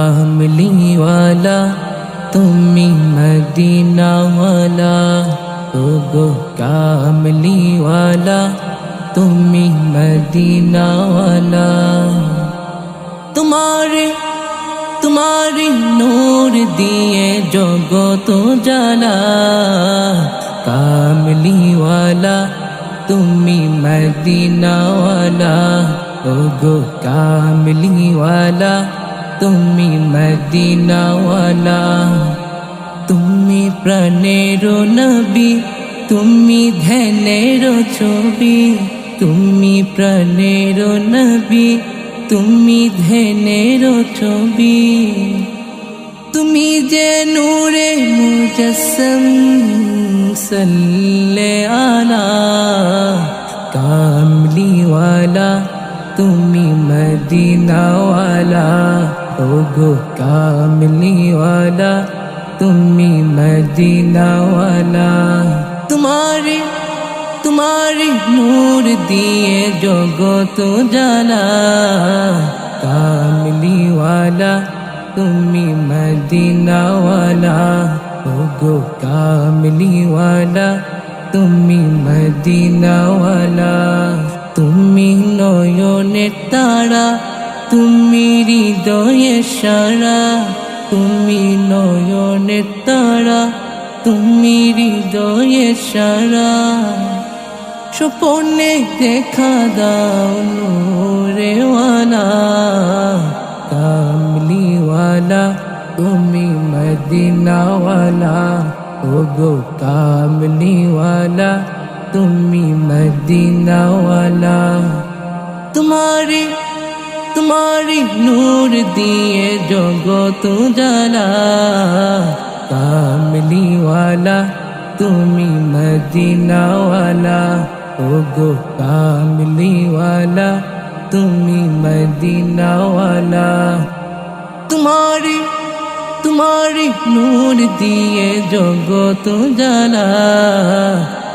हमली वाला तुम्हें मदीना वाला तो गो कामली वाला तुम्हें मदीना वाला तुम्हारे तुम्हारे नूर दिए जोगो तो जाना कामली वाला तुम्ही मदीना वाला तो गो कामली वाला তুমি মদিনাওয়ালা তুমি প্রাণের নবী তুমি ধ্যানের ছবি তুমি প্রাণের নবী তুমি ধ্যানের ছবি তুমি যে নূরে মুজসম সাল্লে আলা কামলিওয়ালা तुम्हें मदीना वाला ओ गो कामली वाला तुमी मदीना वाला तुम्हारे तुम्हारे नूर दिए जोगो तू तो जाना कामली वाला तुमी मदीना वाला ओ गो कामली वाला तुमी मदीना वाला তুমি নয়নের তারা তুমি হৃদয়ে সারা তুমি নয়নের তারা তুমি হৃদয়ে সারা স্বপনে দেখা দাও রেওয়ালা কামলিওয়ালা তুমি মদিনাওয়ালা ও গো কামলিওয়ালা તુમી મદીના વાલા તુમારે તુમારે નૂર દિયે જગત જો જલા કામિલી વાલા તુમી મદીના વાલા ઓ ગો કામિલી વાલા તુમી મદીના વાલા તુમારે તુમારે નૂર દિયે જગત જો જલા